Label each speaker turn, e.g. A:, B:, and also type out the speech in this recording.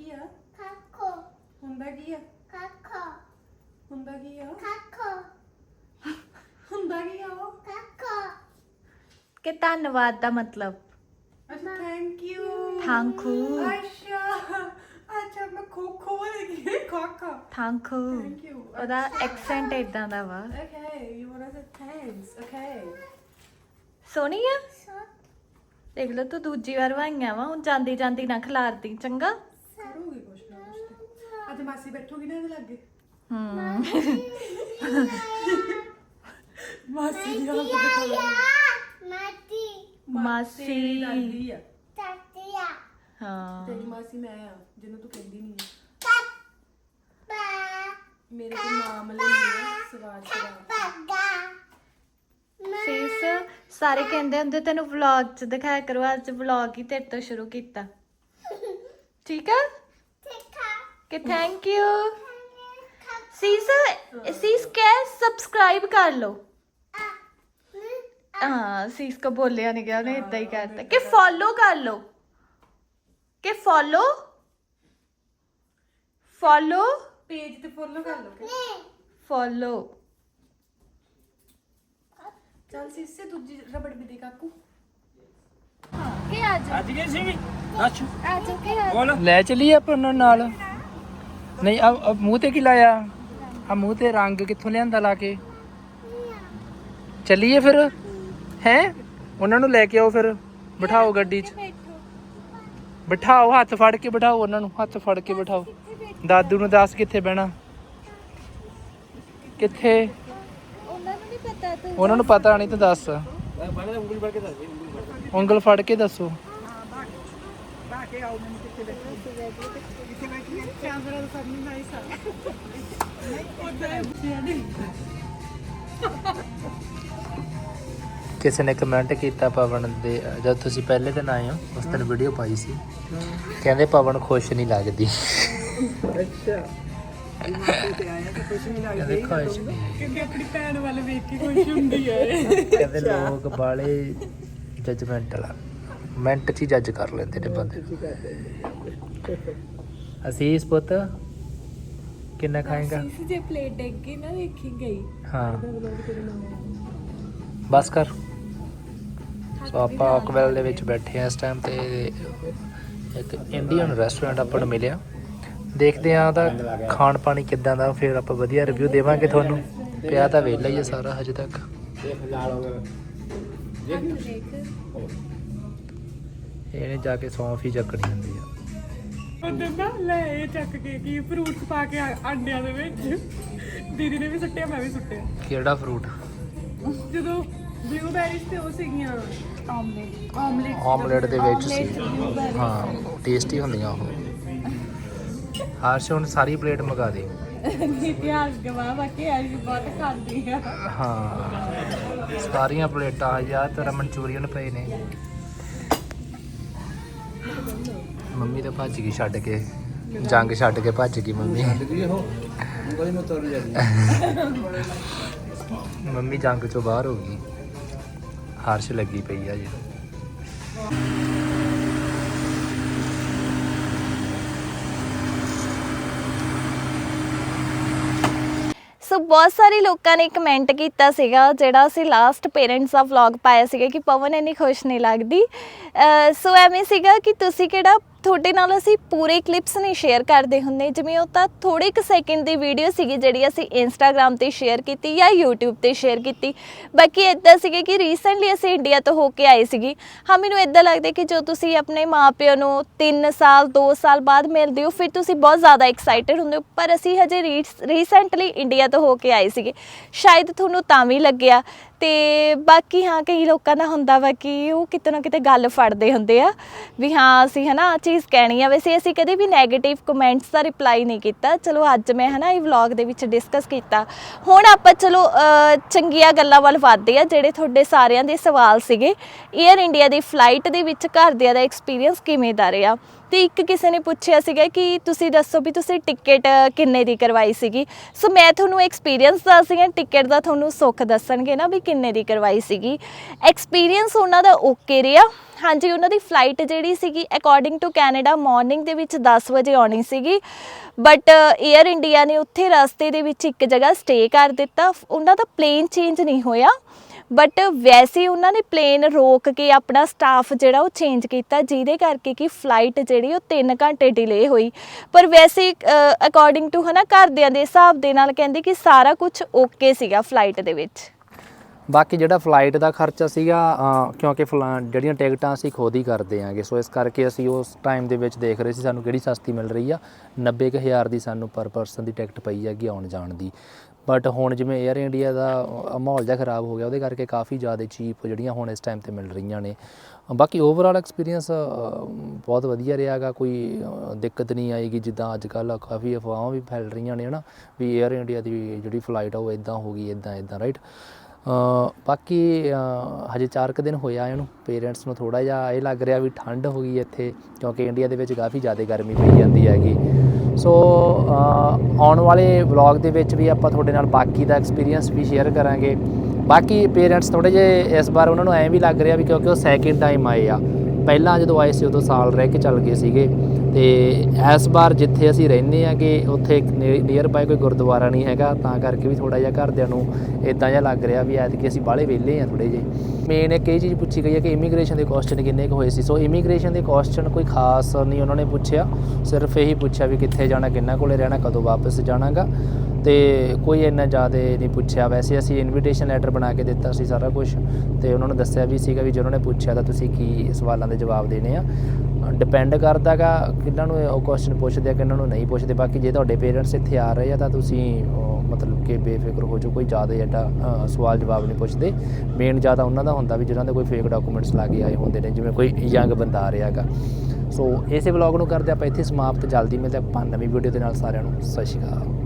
A: ਕੀ ਆ?
B: ਕਾਕੋ।
A: ਹੁੰਦਾ ਕੀ ਆ?
B: ਕਾਕੋ।
A: ਹੁੰਦਾ ਕੀ ਆ
B: ਕਾਕੋ।
A: ਹੁੰਦਾ ਕੀ ਆ ਉਹ?
B: ਕਾਕੋ।
C: ਕਿ ਧੰਨਵਾਦ ਦਾ ਮਤਲਬ।
A: ਅੱਛਾ ਥੈਂਕ ਯੂ
C: ਥੈਂਕ ਯੂ
A: ਅੱਛਾ ਅੱਛਾ ਮੈਂ ਖੋ ਖੋ ਲਗੀ ਖਾਕਾ
C: ਥੈਂਕ ਯੂ
A: ਥੈਂਕ ਯੂ
C: ਉਹਦਾ ਐਕਸੈਂਟ ਇਦਾਂ ਦਾ ਵਾ।
A: You want to say thanks okay
C: ਸੋਹਣੀ ਆ?
B: ਸੋ
C: ਦੇਖ ਲਓ ਤੂੰ ਦੂਜੀ ਵਾਰ ਵਾਈਆਂ ਵਾ ਹੁਣ ਜਾਂਦੀ ਜਾਂਦੀ ਨਾ ਖਿਲਾਰਦੀ ਚੰਗਾ
A: ਕਰੂਗੀ ਕੁਛ ਨਾ ਕੁਛ ਤੇ। ਅੱਜ ਮਾਸੀ ਬੈਠੂਗੀ ਨਾ ਇਹਦੇ ਲਾਗੇ।
C: ਹੂੰ।
A: ਮਾਸੀ ਦੀ ਹਾਲਤ ਦੇਖੋ
C: ਮਾਸੀ।
A: ਦਾਦੀ ਆ।
C: ਹਾਂ।
A: ਤੇਰੀ ਮਾਸੀ ਮੈਂ ਆ ਜਿਹਨੂੰ ਤੂੰ ਕਹਿੰਦੀ ਨਹੀਂ ਆ। ਮੇਰੇ ਕੋਲ ਨਾਮ ਲੈਂਦੀ ਆ
C: ਸੀਸ ਸਾਰੇ ਕਹਿੰਦੇ ਹੁੰਦੇ ਤੈਨੂੰ ਵਲੌਗ 'ਚ ਦਿਖਾਇਆ ਕਰੋ ਅੱਜ ਵਲੌਗ ਹੀ ਤੇਰੇ ਤੋਂ ਸ਼ੁਰੂ ਕੀਤਾ। ਠੀਕ ਆ? ਕਿ ਥੈਂਕ ਯੂ ਸੀਸ ਸੀਸ ਕਹਿ ਸਬਸਕ੍ਰਾਈਬ ਕਰ ਲਓ ਹਾਂ ਸੀਸ ਕੋ ਬੋਲਿਆ ਨਹੀਂ ਗਿਆ ਉਹਨੇ ਇਦਾਂ ਹੀ ਕਰਤਾ ਕਿ ਫੋਲੋ ਕਰ ਲਓ ਕਿ ਫੋਲੋ ਫੋਲੋ
A: ਪੇਜ ਤੇ ਫੋਲੋ ਕਰ ਲਓ
C: ਫੋਲੋ
A: ਚੱਲ ਸੀਸੇ ਦੂਜੀ ਰਬੜ ਵੀ ਦੇ ਕਾਕੂ
C: ਕੀ ਅੱਜ
D: ਅੱਜ ਗਈ ਸੀਗੀ ਅੱਛਾ
C: ਅੱਜ ਕੀ
D: ਬੋਲ ਲੈ ਚਲੀਏ ਆਪਾਂ ਉਹਨਾਂ ਨਾਲ ਨਹੀਂ ਆ ਮੂੰਹ ਤੇ ਕੀ ਲਾਇਆ? ਆ ਮੂੰਹ ਤੇ ਰੰਗ ਕਿੱਥੋਂ ਲਿਆਂਦਾ ਲਾ ਕੇ? ਚੱਲੀਏ ਫਿਰ? ਹੈ? ਉਹਨਾਂ ਨੂੰ ਲੈ ਕੇ ਆਓ ਫਿਰ। ਬਿਠਾਓ ਗੱਡੀ 'ਚ। ਬਿਠਾਓ ਹੱਥ ਫੜ ਕੇ ਬਿਠਾਓ ਉਹਨਾਂ ਨੂੰ। ਹੱਥ ਫੜ ਕੇ ਬਿਠਾਓ। ਦਾਦੂ ਨੂੰ ਦੱਸ ਕਿੱਥੇ ਬਹਿਣਾ? ਕਿੱਥੇ?
C: ਉਹਨਾਂ ਨੂੰ ਨਹੀਂ ਪਤਾ ਤੂੰ
D: ਉਹਨਾਂ ਨੂੰ ਪਤਾ ਨਹੀਂ ਤੂੰ ਦੱਸ ਉਂਗਲ ਫੜ ਕੇ ਦੱਸੋ।
A: ਕੈਮਰਾ ਸਭ ਨੂੰ
D: ਕਿਸੇ ਨੇ ਕਮੈਂਟ ਕੀਤਾ ਪਵਨ ਦੇ ਜਦ ਤੁਸੀਂ ਪਹਿਲੇ ਦਿਨ ਆਏ ਹੋ ਉਸ ਦਿਨ ਵੀਡੀਓ ਪਾਈ ਸੀ। ਕਹਿੰਦੇ ਪਵਨ ਖੁਸ਼ ਨਹੀਂ ਲੱਗਦੀ।
A: ਅੱਛਾ।
D: ਕਹਿੰਦੇ ਖੁਸ਼ ਨਹੀਂ
A: ਕਿਉਂਕਿ ਆਪਣੀ ਭੈਣ ਵੱਲ ਵੇਖ ਕੇ ਖੁਸ਼ ਹੁੰਦੀ ਹੈ।
D: ਕਹਿੰਦੇ ਲੋਕ ਬਾਲੇ ਜਜਮੈਂਟਲ ਆ। ਮਿੰਟ 'ਚ ਹੀ ਜੱਜ ਕਰ ਲੈਂਦੇ ਨੇ ਬੰਦੇ। ਅਸੀਂ ਇਸ ਪੁੱਤ ਕਿੰਨਾ ਖਾਏਗਾ?
C: ਸੀਸ ਜੇ ਪਲੇਟ ਡਿੱਗ ਗਈ ਨਾ ਵੇਖੀ ਗਈ।
D: ਹਾਂ। ਬਸ ਕਰ। ਸੋ ਆਪਾਂ ਆਕਵੈਲ ਦੇ ਵਿੱਚ ਬੈਠੇ ਆ ਇਸ ਟਾਈਮ ਤੇ ਇੱਕ ਇੰਡੀਅਨ ਰੈਸਟੋਰੈਂਟ ਆਪਾਂ ਨੂੰ ਮਿਲਿਆ। ਦੇਖਦੇ ਆ ਉਹਦਾ ਖਾਣ ਪਾਣੀ ਕਿੱਦਾਂ ਦਾ ਫਿਰ ਆਪਾਂ ਵਧੀਆ ਰਿਵਿਊ ਦੇਵਾਂਗੇ ਤੁਹਾਨੂੰ। ਪਿਆ ਤਾਂ ਵਿਹਲਾ ਹੀ ਆ ਸਾਰਾ ਹਜੇ ਤੱਕ। ਇਹਨੇ ਜਾ ਕੇ ਸੌਂਫ ਹੀ ਚੱਕਣੀ ਹੁੰਦੀ ਆ।
A: ਉਹਦੇ ਨਾ ਲੈ ਇਹ ਚੱਕ ਕੇ ਕੀ ਫਰੂਟਸ ਪਾ ਕੇ ਆ- ਆਂਡਿਆਂ ਦੇ ਵਿੱਚ। ਦੀਦੀ ਨੇ ਵੀ ਸੁੱਟਿਆ ਮੈਂ ਵੀ ਸੁੱਟਿਆ।
D: ਕਿਹੜਾ ਫਰੂਟ
A: ਜਦੋਂ ਬਲੂਬੈਰੀਜ਼ ਤੇ ਉਹ ਸੀਗੀਆਂ ਆਮਲੇਟ ਆਮਲੇਟ
D: ਆਮਲੇਟ ਦੇ ਵਿੱਚ ਸੀ। ਹਾਂ ਟੇਸਟੀ ਹੁੰਦੀਆਂ ਉਹ। ਹਰਸ਼ ਹੁਣ ਸਾਰੀ ਪਲੇਟ ਮੰਗਾ ਦੇ।
C: ਇਤਿਹਾਸ ਗਵਾ ਬਾਕੀ ਅੱਜ ਬਹੁਤ ਖਾਂਦੀ ਆ।
D: ਹਾਂ। ਸਾਰੀਆਂ ਪਲੇਟਾਂ ਯਾਰ ਤੇਰਾ ਮਨਚੂਰੀਅਨ ਪਏ ਨੇ। ਮੰਮੀ ਤਾਂ ਭੱਜ ਗਈ ਛੱਡ ਕੇ ਜੰਗ ਛੱਡ ਕੇ ਭੱਜ ਗਈ ਮੰਮੀ। ਮੰਮੀ ਜੰਗ ਚੋਂ ਬਾਹਰ ਹੋ ਗਈ। ਹਰਸ਼ ਲੱਗੀ ਪਈ ਆ ਜੀ।
C: ਸੋ ਬਹੁਤ ਸਾਰੇ ਲੋਕਾਂ ਨੇ ਕਮੈਂਟ ਕੀਤਾ ਸੀਗਾ, ਜਿਹੜਾ ਅਸੀਂ ਲਾਸਟ ਪੇਰੈਂਟਸ ਦਾ ਵਲੌਗ ਪਾਇਆ ਸੀਗਾ ਕਿ ਪਵਨ ਇੰਨੀ ਖੁਸ਼ ਨਹੀਂ ਲੱਗਦੀ। ਸੋ ਐਵੇਂ ਸੀਗਾ ਕਿ ਤੁਸੀਂ ਕਿਹੜਾ ਤੁਹਾਡੇ ਨਾਲ ਅਸੀਂ ਪੂਰੇ ਕਲਿੱਪਸ ਨਹੀਂ ਸ਼ੇਅਰ ਕਰਦੇ ਹੁੰਦੇ, ਜਿਵੇਂ ਉਹ ਤਾਂ ਥੋੜੇ ਕੁ ਸੈਕਿੰਡ ਦੀ ਵੀਡੀਓ ਸੀਗੀ ਜਿਹੜੀ ਅਸੀਂ ਇੰਸਟਾਗ੍ਰam ਤੇ ਸ਼ੇਅਰ ਕੀਤੀ ਜਾਂ YouTube ਤੇ ਸ਼ੇਅਰ ਕੀਤੀ। ਬਾਕੀ ਇਦਾਂ ਸੀਗੇ ਕਿ ਰੀਸੈਂਟਲੀ ਅਸੀਂ ਇੰਡੀਆ ਤੋਂ ਹੋ ਕੇ ਆਏ ਸੀਗੀ। ਹਾਂ, ਮੈਨੂੰ ਇਦਾਂ ਲੱਗਦਾ ਕਿ ਜੋ ਤੁਸੀਂ ਆਪਣੇ ਮਾਪਿਆਂ ਨੂੰ 3 ਸਾਲ 2 ਸਾਲ ਬਾਅਦ ਮਿਲਦੇ ਹੋ, ਫਿਰ ਤੁਸੀਂ ਬਹੁਤ ਜ਼ਿਆਦਾ ਐਕਸਾਈਟਿਡ ਹੁੰਦੇ ਹੋ। ਪਰ ਅਸੀਂ ਹਜੇ ਰੀਸੈਂਟਲੀ ਇੰਡੀਆ ਤੋਂ ਹੋ ਕੇ ਆਏ ਸੀਗੇ। ਸ਼ਾਇਦ ਤੁਹਾਨੂੰ ਤਾਂ ਵੀ ਲੱਗਿਆ। ਤੇ ਬਾਕੀ ਹਾਂ, ਕਈ ਲੋਕਾਂ ਦਾ ਹੁੰਦਾ ਵਾ ਕਿ ਉਹ ਕਿਤੇ ਨਾ ਕਿਤੇ ਗੱਲ ਫੜਦੇ ਹੁੰਦੇ ਆ ਵੀ ਹਾਂ, ਅਸੀਂ ਹਨਾ ਆ ਚੀਜ਼ ਕਹਿਣੀ ਆ। ਵੈਸੇ ਅਸੀਂ ਕਦੇ ਵੀ 네ਗੇਟਿਵ ਕਮੈਂਟਸ ਦਾ ਰਿਪਲਾਈ ਨਹੀਂ ਕੀਤਾ। ਚਲੋ ਅੱਜ ਮੈਂ ਹਨਾ ਇਹ ਵਲੌਗ ਦੇ ਵਿੱਚ ਡਿਸਕਸ ਕੀਤਾ। ਹੁਣ ਆਪਾਂ ਚਲੋ ਚੰਗੀਆਂ ਗੱਲਾਂ ਵੱਲ ਵਧਦੇ ਆ, ਜਿਹੜੇ ਤੁਹਾਡੇ ਸਾਰਿਆਂ ਦੇ ਸਵਾਲ ਸੀਗੇ। 에ਅਰ ਇੰਡੀਆ ਦੀ ਫਲਾਈਟ ਦੇ ਵਿੱਚ ਘਰਦਿਆਂ ਦਾ ਐਕਸਪੀਰੀਅੰਸ ਕਿਵੇਂ ਦਾ ਰਿਹਾ? ਤੇ ਇੱਕ ਕਿਸੇ ਨੇ ਪੁੱਛਿਆ ਸੀਗਾ ਕਿ ਤੁਸੀਂ ਦੱਸੋ ਵੀ ਤੁਸੀਂ ਟਿਕਟ ਕਿੰਨੇ ਦੀ ਕਰਵਾਈ ਸੀਗੀ? ਸੋ ਮੈਂ ਤੁਹਾਨੂੰ ਐਕਸਪੀਰੀਅੰਸ ਦੱਸਦੀ ਹਾਂ, ਟਿਕਟ ਦਾ ਤੁਹਾਨੂੰ ਸੁੱਖ ਦੱਸਣਗੇ ਨਾ ਵੀ ਕਿੰਨੇ ਦੀ ਕਰਵਾਈ ਸੀਗੀ। ਐਕਸਪੀਰੀਅੰਸ ਉਹਨਾਂ ਦਾ ਓਕੇ ਰਿਹਾ। ਹਾਂਜੀ, ਉਹਨਾਂ ਦੀ ਫਲਾਈਟ ਜਿਹੜੀ ਸੀਗੀ ਅਕੋਰਡਿੰਗ ਟੂ ਕੈਨੇਡਾ ਮਾਰਨਿੰਗ ਦੇ ਵਿੱਚ 10 ਵਜੇ ਆਉਣੀ ਸੀਗੀ। ਬਟ 에ਅਰ ਇੰਡੀਆ ਨੇ ਉੱਥੇ ਰਸਤੇ ਦੇ ਵਿੱਚ ਇੱਕ ਜਗ੍ਹਾ ਸਟੇ ਕਰ ਦਿੱਤਾ। ਉਹਨਾਂ ਦਾ ਪਲੇਨ ਚੇਂਜ ਨਹੀਂ ਹੋਇਆ। ਬਟ ਵੈਸੇ ਉਹਨਾਂ ਨੇ ਪਲੇਨ ਰੋਕ ਕੇ ਆਪਣਾ ਸਟਾਫ ਜਿਹੜਾ ਉਹ ਚੇਂਜ ਕੀਤਾ, ਜਿਹਦੇ ਕਰਕੇ ਕਿ ਫਲਾਈਟ ਜਿਹੜੀ ਉਹ 3 ਘੰਟੇ ਡਿਲੇ ਹੋਈ। ਪਰ ਵੈਸੇ ਅਕੋਰਡਿੰਗ ਟੂ ਹਨਾ ਘਰਦਿਆਂ ਦੇ ਹਿਸਾਬ ਦੇ ਨਾਲ ਕਹਿੰਦੇ ਕਿ ਸਾਰਾ ਕੁਝ ਓਕੇ ਸੀਗਾ ਫਲਾਈਟ ਦੇ ਵਿੱਚ।
D: ਬਾਕੀ ਜਿਹੜਾ ਫਲਾਈਟ ਦਾ ਖਰਚਾ ਸੀਗਾ ਕਿਉਂਕਿ ਫਲਾ- ਜਿਹੜੀਆਂ ਟਿਕਟਾਂ ਅਸੀਂ ਖੁਦ ਹੀ ਕਰਦੇ ਆਂਗੇ, ਸੋ ਇਸ ਕਰਕੇ ਅਸੀਂ ਉਸ ਟਾਈਮ ਦੇ ਵਿੱਚ ਦੇਖ ਰਹੇ ਸੀ ਸਾਨੂੰ ਕਿਹੜੀ ਸਸਤੀ ਮਿਲ ਰਹੀ ਆ। 90000 ਦੀ ਸਾਨੂੰ ਪਰ ਪਰਸਨ ਦੀ ਟਿਕਟ ਪਈ ਹੈਗੀ ਆਉਣ ਜਾਣ ਦੀ। ਬਟ ਹੁਣ ਜਿਵੇਂ 에ਅਰ ਇੰਡੀਆ ਦਾ ਮਾਹੌਲ ਜਿਹਾ ਖਰਾਬ ਹੋ ਗਿਆ, ਉਹਦੇ ਕਰਕੇ ਕਾਫੀ ਜ਼ਿਆਦਾ ਚੀਪ ਜਿਹੜੀਆਂ ਹੁਣ ਇਸ ਟਾਈਮ ਤੇ ਮਿਲ ਰਹੀਆਂ ਨੇ। ਬਾਕੀ ਓਵਰਆਲ ਐਕਸਪੀਰੀਅੰਸ ਬਹੁਤ ਵਧੀਆ ਰਿਹਾਗਾ ਕੋਈ ਦਿੱਕਤ ਨਹੀਂ ਆਏਗੀ, ਜਿੱਦਾਂ ਅੱਜ ਕੱਲ ਕਾਫੀ ਅਫਵਾਹਾਂ ਵੀ ਫੈਲ ਰਹੀਆਂ ਨੇ, ਹਨਾ, ਵੀ 에ਅਰ ਇੰਡੀਆ ਦੀ ਜਿਹੜੀ ਫਲਾਈਟ ਆ, ਉਹ ਇਦਾਂ ਹੋ ਗਈ ਇਦਾਂ ਇਦਾਂ ਰਾਈਟ ਬਾਕੀ ਹਜੇ 4 ਕੁ ਦਿਨ ਹੋਇਆ ਇਹਨੂੰ। ਪੇਰੈਂਟਸ ਨੂੰ ਥੋੜਾ ਜਿਹਾ ਇਹ ਲੱਗ ਰਿਹਾ ਵੀ ਠੰਡ ਹੋ ਗਈ ਇੱਥੇ, ਕਿਉਂਕਿ ਇੰਡੀਆ ਦੇ ਵਿੱਚ ਕਾਫੀ ਜ਼ਿਆਦਾ ਗਰਮੀ ਪਈ ਜਾਂਦੀ ਹੈਗੀ। ਸੋ ਆਉਣ ਵਾਲੇ ਵਲੌਗ ਦੇ ਵਿੱਚ ਵੀ ਆਪਾਂ ਤੁਹਾਡੇ ਨਾਲ ਬਾਕੀ ਦਾ ਐਕਸਪੀਰੀਅੰਸ ਵੀ ਸ਼ੇਅਰ ਕਰਾਂਗੇ। ਬਾਕੀ ਪੇਰੈਂਟਸ ਥੋੜੇ ਜਿਹੇ ਇਸ ਵਾਰ ਉਹਨਾਂ ਨੂੰ ਐਂ ਵੀ ਲੱਗ ਰਿਹਾ ਵੀ ਕਿਉਂਕਿ ਉਹ ਸੈਕਿੰਡ ਟਾਈਮ ਆਏ ਆ। ਪਹਿਲਾਂ ਜਦੋਂ ਆਏ ਸੀ, ਉਦੋਂ ਸਾਲ ਰਹਿ ਕੇ ਚੱਲ ਗਏ ਸੀਗੇ। ਤੇ ਇਸ ਵਾਰ ਜਿੱਥੇ ਅਸੀਂ ਰਹਿੰਦੇ ਆਗੇ ਉੱਥੇ ਨੀਅਰ ਬਾਈ ਕੋਈ ਗੁਰਦੁਆਰਾ ਨਹੀਂ ਹੈਗਾ, ਤਾਂ ਕਰਕੇ ਵੀ ਥੋੜਾ ਜਿਹਾ ਘਰਦਿਆਂ ਨੂੰ ਇਦਾਂ ਜਿਹਾ ਲੱਗ ਰਿਹਾ ਵੀ ਐਤਕੀ ਅਸੀਂ ਬਾਹਲੇ ਵਿਹਲੇ ਆ ਥੋੜੇ ਜਿਹੇ। ਮੇਨ ਇੱਕ ਇਹ ਚੀਜ਼ ਪੁੱਛੀ ਗਈ ਹੈ ਕਿ ਇਮੀਗ੍ਰੇਸ਼ਨ ਦੇ ਕੁਐਸਚਨ ਕਿੰਨੇ ਕੁ ਹੋਏ ਸੀ। ਸੋ ਇਮੀਗ੍ਰੇਸ਼ਨ ਦੇ ਕੁਐਸਚਨ ਕੋਈ ਖਾਸ ਨਹੀਂ ਉਹਨਾਂ ਨੇ ਪੁੱਛਿਆ, ਸਿਰਫ ਇਹੀ ਪੁੱਛਿਆ ਵੀ ਕਿੱਥੇ ਜਾਣਾ, ਕਿੰਨਾ ਕੋਲੇ ਰਹਿਣਾ, ਕਦੋਂ ਵਾਪਸ ਜਾਣਾਗਾ। ਤੇ ਕੋਈ ਇੰਨਾ ਜ਼ਿਆਦਾ ਨਹੀਂ ਪੁੱਛਿਆ। ਵੈਸੇ ਅਸੀਂ ਇਨਵੀਟੇਸ਼ਨ ਲੈਟਰ ਬਣਾ ਕੇ ਦਿੱਤਾ ਸੀ ਸਾਰਾ ਕੁਝ ਤੇ ਉਹਨਾਂ ਨੂੰ ਦੱਸਿਆ ਵੀ ਸੀਗਾ ਵੀ ਜੇ ਉਹਨਾਂ ਨੇ ਪੁੱਛਿਆ ਤਾਂ ਤੁਸੀਂ ਕੀ ਸਵਾਲਾਂ ਦੇ ਜਵਾਬ ਦੇਣੇ ਆ। ਡਿਪੈਂਡ ਕਰਦਾਗਾ ਕਿੰਨਾਂ ਨੂੰ ਉਹ ਕੁਐਸਚਨ ਪੁੱਛਦੇ ਆ, ਕਿੰਨਾਂ ਨੂੰ ਨਹੀਂ ਪੁੱਛਦੇ। ਬਾਕੀ ਜੇ ਤੁਹਾਡੇ ਪੇਰੈਂਟਸ ਇੱਥੇ ਆ ਰਹੇ ਆ ਤਾਂ ਤੁਸੀਂ ਮਤਲਬ ਕਿ ਬੇਫਿਕਰ ਹੋ ਜਾਓ, ਕੋਈ ਜ਼ਿਆਦਾ ਐਡਾ ਸਵਾਲ ਜਵਾਬ ਨਹੀਂ ਪੁੱਛਦੇ। ਮੇਨ ਜ਼ਿਆਦਾ ਉਹਨਾਂ ਦਾ ਹੁੰਦਾ ਵੀ ਜਿਹਨਾਂ ਦੇ ਕੋਈ ਫੇਕ ਡਾਕੂਮੈਂਟਸ ਲਾ ਕੇ ਆਏ ਹੁੰਦੇ ਨੇ, ਜਿਵੇਂ ਕੋਈ ਯੰਗ ਬੰਦਾ ਆ ਰਿਹਾਗਾ ਸੋ ਇਸੇ ਵਲੌਗ ਨੂੰ ਕਰਦੇ ਆਪਾਂ ਇੱਥੇ ਸਮਾਪਤ। ਜਲਦੀ ਮਿਲਦੇ ਆਪਾਂ ਨਵੀਂ ਵੀਡੀਓ ਦੇ ਨਾਲ ਸਾਰਿਆਂ ਨੂੰ। ਸਤਿ ਸ਼੍ਰੀ ਅਕਾਲ।